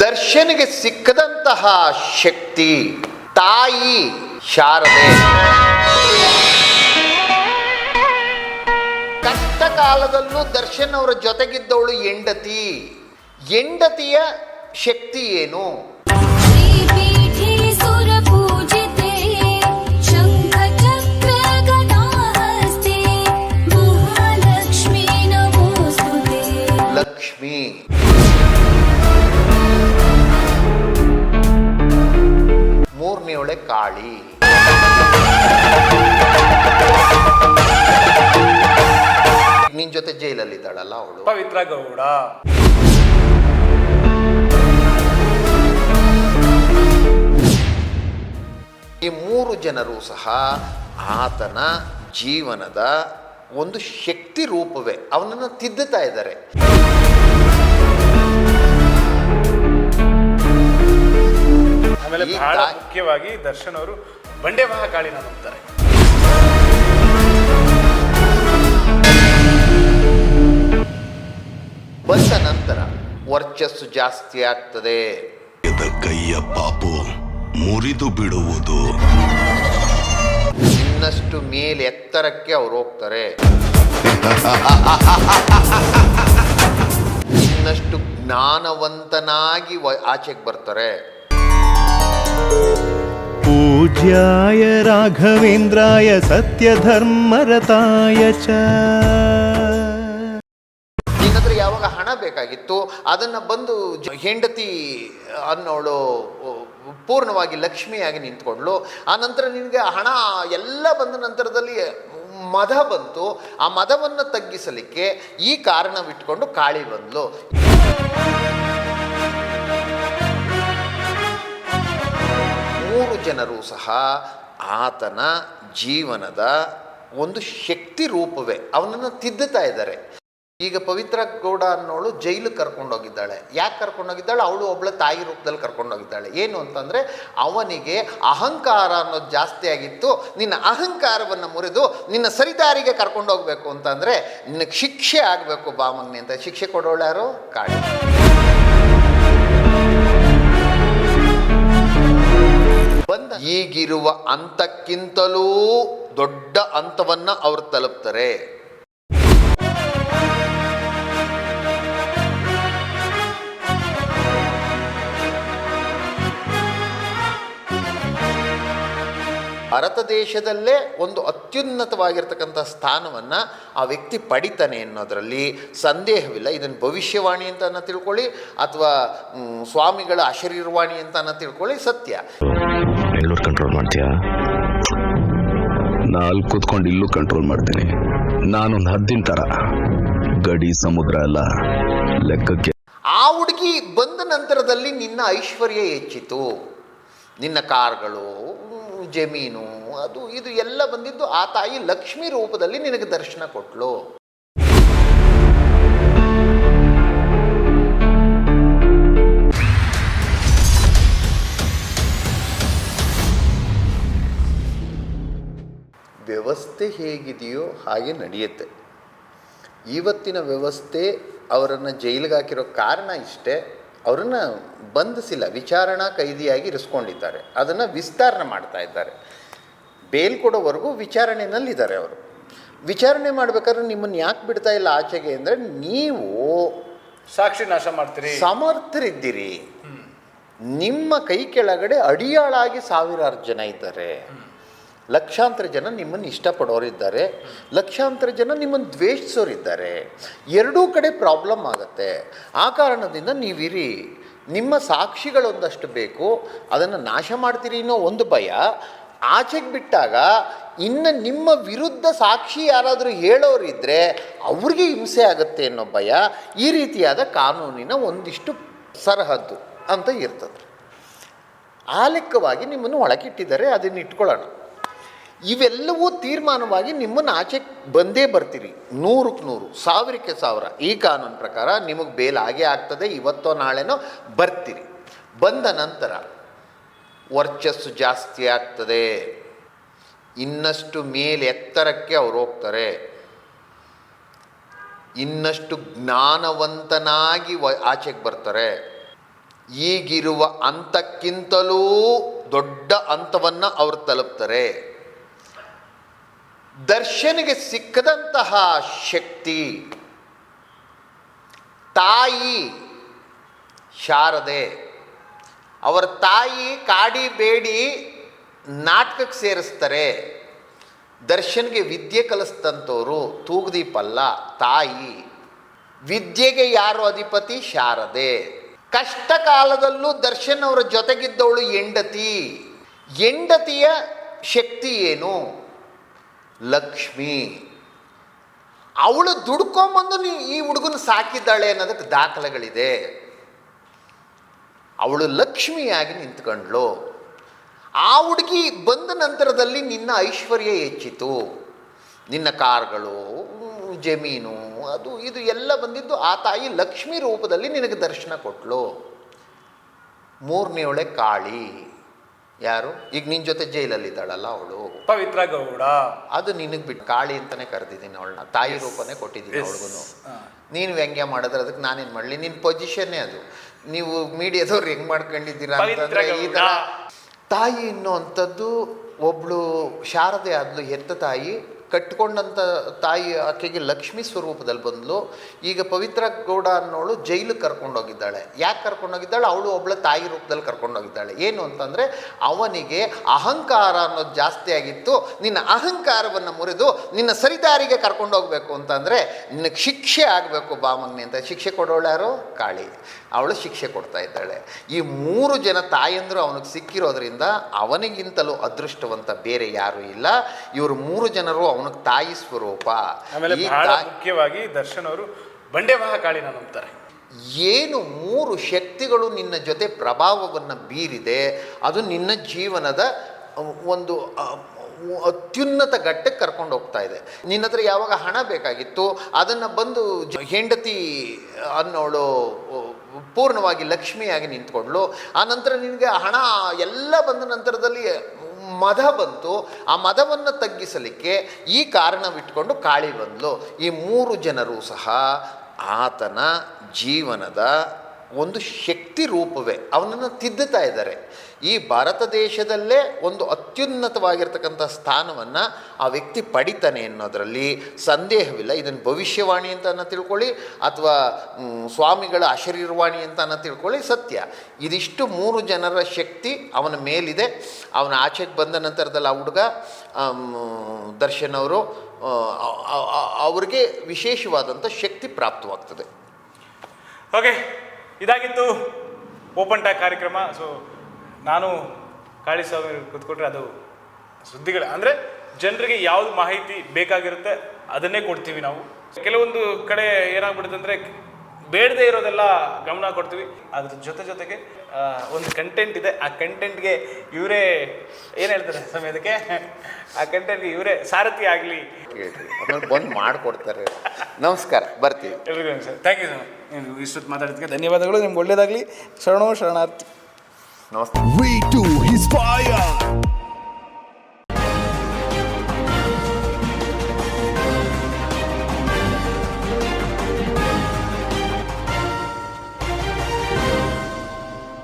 ದರ್ಶನಿಗೆ ಸಿಕ್ಕದಂತಹ ಶಕ್ತಿ ತಾಯಿ ಶಾರದೆ. ಕಷ್ಟ ಕಾಲದಲ್ಲೂ ದರ್ಶನ್ ಅವರ ಜೊತೆಗಿದ್ದವಳು ಹೆಂಡತಿ. ಹೆಂಡತಿಯ ಶಕ್ತಿ ಏನು? ಕಾಳಿ. ನಿನ್ ಜೊತೆ ಜೈಲಲ್ಲಿ ಇದ್ದಾಳಲ್ಲ ಅವಳು. ಪವಿತ್ರ ಗೌಡ. ಈ ಮೂರು ಜನರು ಸಹ ಆತನ ಜೀವನದ ಒಂದು ಶಕ್ತಿ ರೂಪವೇ. ಅವನನ್ನು ತಿದ್ದುತ್ತಾ ಇದ್ದಾರೆ. ಆಮೇಲೆ ಈ ಬಹಳ ಮುಖ್ಯವಾಗಿ ದರ್ಶನ್ ಅವರು ಬಂಡೆ ಮಹಾಕಾಳಿನ ನಂಬ್ತಾರೆ ಬಂದ ನಂತರ ವರ್ಚಸ್ಸು ಜಾಸ್ತಿ ಆಗ್ತದೆ. ಎದ ಕೈಯ ಪಾಪು ಮುರಿದು ಬಿಡುವುದು. ಇನ್ನಷ್ಟು ಮೇಲೆ ಎತ್ತರಕ್ಕೆ ಅವ್ರು ಹೋಗ್ತಾರೆ. ಇನ್ನಷ್ಟು ಜ್ಞಾನವಂತನಾಗಿ ವ- ಆಚೆಗೆ ಬರ್ತಾರೆ. पूज्याय राघवेन्द्राय सत्यधर्मरताय च ನಿನ್ನತ್ರ ಯಾವಾಗ ಹಣ ಬೇಕಾಗಿತ್ತು ಅದನ್ನು ಬಂದು ಜ- ಹೆಂಡತಿ ಅನ್ನೋಳು ಪೂರ್ಣವಾಗಿ ಲಕ್ಷ್ಮಿಯಾಗಿ ನಿಂತ್ಕೊಂಡ್ಲು ಆ ನಂತರ ನಿನಗೆ ಹಣ ಎಲ್ಲ ಬಂದ ನಂತರದಲ್ಲಿ ಮದ ಬಂತು ಆ ಮದವನ್ನು ತಗ್ಗಿಸಲಿಕ್ಕೆ ಈ ಕಾರಣವಿಟ್ಕೊಂಡು ಕಾಳಿ ಬಂದ್ಲು ಮೂರು ಜನರು ಸಹ ಆತನ ಜೀವನದ ಒಂದು ಶಕ್ತಿ ರೂಪವೇ. ಅವನನ್ನು ತಿದ್ದುತ್ತಾ ಇದ್ದಾರೆ. ಈಗ ಪವಿತ್ರ ಗೌಡ ಅನ್ನೋಳು ಜೈಲಿಗೆ ಕರ್ಕೊಂಡೋಗಿದ್ದಾಳೆ. ಯಾಕೆ ಕರ್ಕೊಂಡೋಗಿದ್ದಾಳೆ? ಅವಳು ಒಬ್ಬಳ ತಾಯಿ ರೂಪದಲ್ಲಿ ಕರ್ಕೊಂಡೋಗಿದ್ದಾಳೆ. ಏನು ಅಂತಂದರೆ, ಅವನಿಗೆ ಅಹಂಕಾರ ಅನ್ನೋದು ಜಾಸ್ತಿ ಆಗಿತ್ತು. ನಿನ್ನ ಅಹಂಕಾರವನ್ನು ಮುರಿದು ನಿನ್ನ ಸರಿದಾರಿಗೆ ಕರ್ಕೊಂಡೋಗ್ಬೇಕು ಅಂತಂದರೆ, ನಿನಗೆ ಶಿಕ್ಷೆ ಆಗಬೇಕು ಬಾಮಗ್ನಿ ಅಂತ. ಶಿಕ್ಷೆ ಕೊಡೋಳ್ಯಾರು ಕಾಳಿ. ಈಗಿರುವ ಹಂತಕ್ಕಿಂತಲೂ ದೊಡ್ಡ ಅಂತವನ್ನ ಅವರು ತಲುಪ್ತಾರೆ. ಭಾರತ ದೇಶದಲ್ಲೇ ಒಂದು ಅತ್ಯುನ್ನತವಾಗಿರ್ತಕ್ಕಂಥ ಸ್ಥಾನವನ್ನು ಆ ವ್ಯಕ್ತಿ ಪಡಿತಾನೆ ಅನ್ನೋದರಲ್ಲಿ ಸಂದೇಹವಿಲ್ಲ. ಇದನ್ನು ಭವಿಷ್ಯವಾಣಿ ಅಂತ ತಿಳ್ಕೊಳ್ಳಿ, ಅಥವಾ ಸ್ವಾಮಿಗಳ ಆಶೀರ್ವಾಣಿ ಅಂತ ತಿಳ್ಕೊಳ್ಳಿ ಸತ್ಯ. ಕಂಟ್ರೋಲ್ ಮಾಡ್ತೀಯಾ? ನಾ ಅಲ್ಲಿ ಕೂತ್ಕೊಂಡು ಇಲ್ಲೂ ಕಂಟ್ರೋಲ್ ಮಾಡ್ತೀನಿ. ನಾನೊಂದು ಹದ್ದಿನ ತರ. ಗಡಿ, ಸಮುದ್ರ ಎಲ್ಲ ಲೆಕ್ಕಕ್ಕೆ ಆ ಹುಡುಗಿ ಬಂದ ನಂತರದಲ್ಲಿ ನಿನ್ನ ಐಶ್ವರ್ಯ ಹೆಚ್ಚಿತು. ನಿನ್ನ ಕಾರ್ಗಳು, ಜಮೀನು, ಅದು ಇದು ಎಲ್ಲ ಬಂದಿದ್ದು ಆ ತಾಯಿ ಲಕ್ಷ್ಮಿ ರೂಪದಲ್ಲಿ ನಿನಗೆ ದರ್ಶನ ಕೊಟ್ಲು. ವ್ಯವಸ್ಥೆ ಹೇಗಿದೆಯೋ ಹಾಗೆ ನಡೆಯುತ್ತೆ. ಇವತ್ತಿನ ವ್ಯವಸ್ಥೆ ಅವರನ್ನು ಜೈಲಿಗೆ ಹಾಕಿರೋ ಕಾರಣ ಇಷ್ಟೇ ಅವರನ್ನು ಬಂಧಿಸಿಲ್ಲ ವಿಚಾರಣಾ ಕೈದಿಯಾಗಿ ಇರಿಸ್ಕೊಂಡಿದ್ದಾರೆ. ಅದನ್ನು ವಿಸ್ತಾರಣೆ ಮಾಡ್ತಾ ಇದ್ದಾರೆ. ಬೇಲ್ ಕೊಡೋವರೆಗೂ ವಿಚಾರಣೆಯಲ್ಲಿದ್ದಾರೆ ಅವರು. ವಿಚಾರಣೆ ಮಾಡಬೇಕಾದ್ರೆ ನಿಮ್ಮನ್ನು ಯಾಕೆ ಬಿಡ್ತಾ ಇಲ್ಲ ಆಚೆಗೆ ಅಂದರೆ ನೀವು ಸಾಕ್ಷಿ ನಾಶ ಮಾಡ್ತೀರಿ. ಸಮರ್ಥರಿದ್ದೀರಿ. ನಿಮ್ಮ ಕೈ ಕೆಳಗಡೆ ಅಡಿಯಾಳಾಗಿ ಸಾವಿರಾರು ಜನ ಇದ್ದಾರೆ. ಲಕ್ಷಾಂತರ ಜನ ನಿಮ್ಮನ್ನು ಇಷ್ಟಪಡೋರಿದ್ದಾರೆ. ಲಕ್ಷಾಂತರ ಜನ ನಿಮ್ಮನ್ನು ದ್ವೇಷಿಸೋರಿದ್ದಾರೆ. ಎರಡೂ ಕಡೆ ಪ್ರಾಬ್ಲಮ್ ಆಗುತ್ತೆ. ಆ ಕಾರಣದಿಂದ ನೀವಿರಿ, ನಿಮ್ಮ ಸಾಕ್ಷಿಗಳೊಂದಷ್ಟು ಬೇಕು. ಅದನ್ನು ನಾಶ ಮಾಡ್ತೀರಿ ಅನ್ನೋ ಒಂದು ಭಯ. ಆಚೆಗೆ ಬಿಟ್ಟಾಗ ಇನ್ನು ನಿಮ್ಮ ವಿರುದ್ಧ ಸಾಕ್ಷಿ ಯಾರಾದರೂ ಹೇಳೋರಿದ್ದರೆ ಅವ್ರಿಗೆ ಹಿಂಸೆ ಆಗುತ್ತೆ ಅನ್ನೋ ಭಯ. ಈ ರೀತಿಯಾದ ಕಾನೂನಿನ ಒಂದಿಷ್ಟು ಸರಹದ್ದು ಅಂತ ಇರ್ತದೆ. ಆ ಲೆಕ್ಕವಾಗಿ ನಿಮ್ಮನ್ನು ಒಳಗಿಟ್ಟಿದ್ದಾರೆ. ಅದನ್ನು ಇಟ್ಕೊಳ್ಳೋಣ. ಇವೆಲ್ಲವೂ ತೀರ್ಮಾನವಾಗಿ ನಿಮ್ಮನ್ನು ಆಚೆ ಬಂದೇ ಬರ್ತೀರಿ. ನೂರಕ್ಕೆ ನೂರು, ಸಾವಿರಕ್ಕೆ ಸಾವಿರ. ಈ ಕಾನೂನು ಪ್ರಕಾರ ನಿಮಗೆ ಬೇಲ್ ಆಗೇ ಆಗ್ತದೆ, ಇವತ್ತೋ ನಾಳೆನೋ ಬರ್ತೀರಿ. ಬಂದ ನಂತರ ವರ್ಚಸ್ಸು ಜಾಸ್ತಿ ಆಗ್ತದೆ. ಇನ್ನಷ್ಟು ಮೇಲೆ ಎತ್ತರಕ್ಕೆ ಅವ್ರು ಹೋಗ್ತಾರೆ. ಇನ್ನಷ್ಟು ಜ್ಞಾನವಂತನಾಗಿ ವ, ಆಚೆಗೆ ಬರ್ತಾರೆ. ಈಗಿರುವ ಹಂತಕ್ಕಿಂತಲೂ ದೊಡ್ಡ ಹಂತವನ್ನು ಅವರು ತಲುಪ್ತಾರೆ. ದರ್ಶನಿಗೆ ಸಿಕ್ಕದಂತಹ ಶಕ್ತಿ. ತಾಯಿ ಶಾರದೆ. ಅವರ ತಾಯಿ ಕಾಡಿ ಬೇಡಿ ನಾಟಕಕ್ಕೆ ಸೇರಿಸ್ತಾರೆ. ದರ್ಶನ್ಗೆ ವಿದ್ಯೆ ಕಲಿಸ್ತಂಥವ್ರು ತೂಗುದೀಪಲ್ಲ, ತಾಯಿ. ವಿದ್ಯೆಗೆ ಯಾರು ಅಧಿಪತಿ? ಶಾರದೆ. ಕಷ್ಟ ಕಾಲದಲ್ಲೂ ದರ್ಶನ್ ಅವರ ಜೊತೆಗಿದ್ದವಳು ಹೆಂಡತಿ. ಹೆಂಡತಿಯ ಶಕ್ತಿ ಏನು? ಲಕ್ಷ್ಮಿ, ಅವಳು ದುಡ್ಕೊಂಬಂದು ನೀ ಈ ಹುಡುಗನ ಸಾಕಿದ್ದಾಳೆ ಅನ್ನೋದಕ್ಕೆ ದಾಖಲೆಗಳಿದೆ. ಅವಳು ಲಕ್ಷ್ಮಿಯಾಗಿ ನಿಂತ್ಕೊಂಡ್ಳು. ಆ ಹುಡುಗಿ ಬಂದ ನಂತರದಲ್ಲಿ ನಿನ್ನ ಐಶ್ವರ್ಯ ಹೆಚ್ಚಿತು. ನಿನ್ನ ಕಾರ್ಗಳು, ಜಮೀನು, ಅದು ಇದು ಎಲ್ಲ ಬಂದಿದ್ದು ಆ ತಾಯಿ ಲಕ್ಷ್ಮಿ ರೂಪದಲ್ಲಿ ನಿನಗೆ ದರ್ಶನ ಕೊಟ್ಲು. ಮೂರನೇವಳೆ ಕಾಳಿ. ಯಾರು? ಈಗ ನಿನ್ನ ಜೊತೆ ಜೈಲಲ್ಲಿ ಇದ್ದಾಳಲ್ಲ ಅವಳು. ಪವಿತ್ರ ಗೌಡ. ಅದು ನಿನಗೆ ಬಿಟ್ಟು ಕಾಳಿ ಅಂತಾನೆ ಕರೆದಿದ್ದೀನಿ ಅವಳನ್ನ. ತಾಯಿ ರೂಪನೇ ಕೊಟ್ಟಿದ್ದೀನಿ. ಅವಳಿಗೂ ನೀನು ವ್ಯಂಗ್ಯ ಮಾಡಿದ್ರೆ ಅದಕ್ಕೆ ನಾನೇನ್ ಮಾಡಲಿ? ನಿನ್ನ ಪೊಸಿಷನ್ನೇ ಅದು. ನೀವು ಮೀಡಿಯಾದವ್ರು ಹೆಂಗೆ ಮಾಡ್ಕೊಂಡಿದ್ದೀರಾ ಅಂತಂದ್ರೆ ಈ ಥರ. ತಾಯಿ ಅನ್ನುವಂಥದ್ದು ಒಬ್ಳು ಶಾರದೆ ಆದ್ಲು ಹೆತ್ತ ತಾಯಿ ಕಟ್ಕೊಂಡಂಥ ತಾಯಿ ಆಕೆಗೆ ಲಕ್ಷ್ಮಿ ಸ್ವರೂಪದಲ್ಲಿ ಬಂದಳು ಈಗ ಪವಿತ್ರ ಗೌಡ ಅನ್ನೋಳು ಜೈಲಿಗೆ ಕರ್ಕೊಂಡೋಗಿದ್ದಾಳೆ. ಯಾಕೆ ಕರ್ಕೊಂಡೋಗಿದ್ದಾಳೆ? ಅವಳು ಒಬ್ಳ ತಾಯಿ ರೂಪದಲ್ಲಿ ಕರ್ಕೊಂಡೋಗಿದ್ದಾಳೆ. ಏನು ಅಂತಂದರೆ, ಅವನಿಗೆ ಅಹಂಕಾರ ಅನ್ನೋದು ಜಾಸ್ತಿ ಆಗಿತ್ತು. ನಿನ್ನ ಅಹಂಕಾರವನ್ನು ಮುರಿದು ನಿನ್ನ ಸರಿದಾರಿಗೆ ಕರ್ಕೊಂಡೋಗ್ಬೇಕು ಅಂತಂದರೆ, ನಿನಗೆ ಶಿಕ್ಷೆ ಆಗಬೇಕು ಬಾಮಗ್ನಿ ಅಂತ. ಶಿಕ್ಷೆ ಕೊಡೋಳು ಯಾರು? ಕಾಳಿ. ಅವಳು ಶಿಕ್ಷೆ ಕೊಡ್ತಾ ಇದ್ದಾಳೆ. ಈ ಮೂರು ಜನ ತಾಯಂದರು ಅವನಿಗೆ ಸಿಕ್ಕಿರೋದ್ರಿಂದ ಅವನಿಗಿಂತಲೂ ಅದೃಷ್ಟವಂತ ಬೇರೆ ಯಾರೂ ಇಲ್ಲ. ಇವರು ಮೂರು ಜನರು ಅವನಿಗೆ ತಾಯಿ ಸ್ವರೂಪ. ಆಮೇಲೆ ಬಹಳ ಮುಖ್ಯವಾಗಿ ದರ್ಶನ್ ಅವರು ಬಂಡೆವಾಹ ಕಾಳಿನ ನಂಬ್ತಾರೆ. ಏನು ಮೂರು ಶಕ್ತಿಗಳು ನಿನ್ನ ಜೊತೆ ಪ್ರಭಾವವನ್ನು ಬೀರಿದೆ ಅದು ನಿನ್ನ ಜೀವನದ ಒಂದು ಅತ್ಯುನ್ನತ ಘಟ್ಟಕ್ಕೆ ಕರ್ಕೊಂಡು ಹೋಗ್ತಾ ಇದೆ. ನಿನ್ನ ಹತ್ರ ಯಾವಾಗ ಹಣ ಬೇಕಾಗಿತ್ತು ಅದನ್ನು ಬಂದು ಜ- ಹೆಂಡತಿ ಅನ್ನೋಳು ಪೂರ್ಣವಾಗಿ ಲಕ್ಷ್ಮಿಯಾಗಿ ನಿಂತ್ಕೊಂಡ್ಳು. ಆ ನಂತರ ನಿನಗೆ ಹಣ ಎಲ್ಲ ಬಂದ ನಂತರದಲ್ಲಿ ಮದ ಬಂತು. ಆ ಮದವನ್ನು ತಗ್ಗಿಸಲಿಕ್ಕೆ ಈ ಕಾರಣವಿಟ್ಕೊಂಡು ಕಾಳಿ ಬಂದಲು. ಈ ಮೂರು ಜನರು ಸಹ ಆತನ ಜೀವನದ ಒಂದು ಶಕ್ತಿ ರೂಪವೇ. ಅವನನ್ನು ತಿದ್ದುತ್ತಾ ಇದ್ದಾರೆ. ಈ ಭಾರತ ದೇಶದಲ್ಲೇ ಒಂದು ಅತ್ಯುನ್ನತವಾಗಿರ್ತಕ್ಕಂಥ ಸ್ಥಾನವನ್ನು ಆ ವ್ಯಕ್ತಿ ಪಡಿತಾನೆ ಅನ್ನೋದರಲ್ಲಿ ಸಂದೇಹವಿಲ್ಲ. ಇದನ್ನು ಭವಿಷ್ಯವಾಣಿ ಅಂತ ತಿಳ್ಕೊಳ್ಳಿ, ಅಥವಾ ಸ್ವಾಮಿಗಳ ಅಶರೀರವಾಣಿ ಅಂತ ತಿಳ್ಕೊಳ್ಳಿ, ಸತ್ಯ. ಇದಿಷ್ಟು ಮೂರು ಜನರ ಶಕ್ತಿ ಅವನ ಮೇಲಿದೆ. ಅವನ ಆಚೆಗೆ ಬಂದ ನಂತರದಲ್ಲಿ ಆ ಹುಡುಗ ದರ್ಶನ್ ಅವರು ಅವ್ರಿಗೆ ವಿಶೇಷವಾದಂಥ ಶಕ್ತಿ ಪ್ರಾಪ್ತವಾಗ್ತದೆ. ಓಕೆ ಇದಾಗಿತ್ತು ಓಪನ್ ಟ್ಯಾಕ್ ಕಾರ್ಯಕ್ರಮ. ಸೊ ನಾನು ಕಾಳಿಸ್ವಾಮಿ ಕೂತ್ಕೊಟ್ರೆ ಅದು ಸುದ್ದಿಗಳು. ಅಂದರೆ ಜನರಿಗೆ ಯಾವ್ದು ಮಾಹಿತಿ ಬೇಕಾಗಿರುತ್ತೆ ಅದನ್ನೇ ಕೊಡ್ತೀವಿ ನಾವು. ಕೆಲವೊಂದು ಕಡೆ ಏನಾಗ್ಬಿಡುತ್ತೆ ಅಂದರೆ ಬೇಡದೇ ಇರೋದೆಲ್ಲ ಗಮನ ಕೊಡ್ತೀವಿ. ಅದ್ರ ಜೊತೆ ಜೊತೆಗೆ ಒಂದು ಕಂಟೆಂಟ್ ಇದೆ. ಆ ಕಂಟೆಂಟ್ಗೆ ಇವರೇ ಏನು ಹೇಳ್ತಾರೆ ಸಮಯದಕ್ಕೆ ಆ ಕಂಟೆಂಟ್ಗೆ ಇವರೇ ಸಾರಥಿ ಆಗಲಿ. ಬಂದು ಮಾಡಿಕೊಡ್ತಾರೆ. ನಮಸ್ಕಾರ ಬರ್ತೀವಿ. ಎಲ್ರಿಗೂ ಸರ್ ಥ್ಯಾಂಕ್ ಯು ಸರ್ ನೀವು ಇಷ್ಟೊತ್ತು ಮಾತಾಡೋದಕ್ಕೆ ಧನ್ಯವಾದಗಳು. ನಿಮ್ಗೆ ಒಳ್ಳೇದಾಗಲಿ. ಶರಣೋ ಶರಣಾರ್ಥಿ. ನಮಸ್ತೆ. We2 Inspire.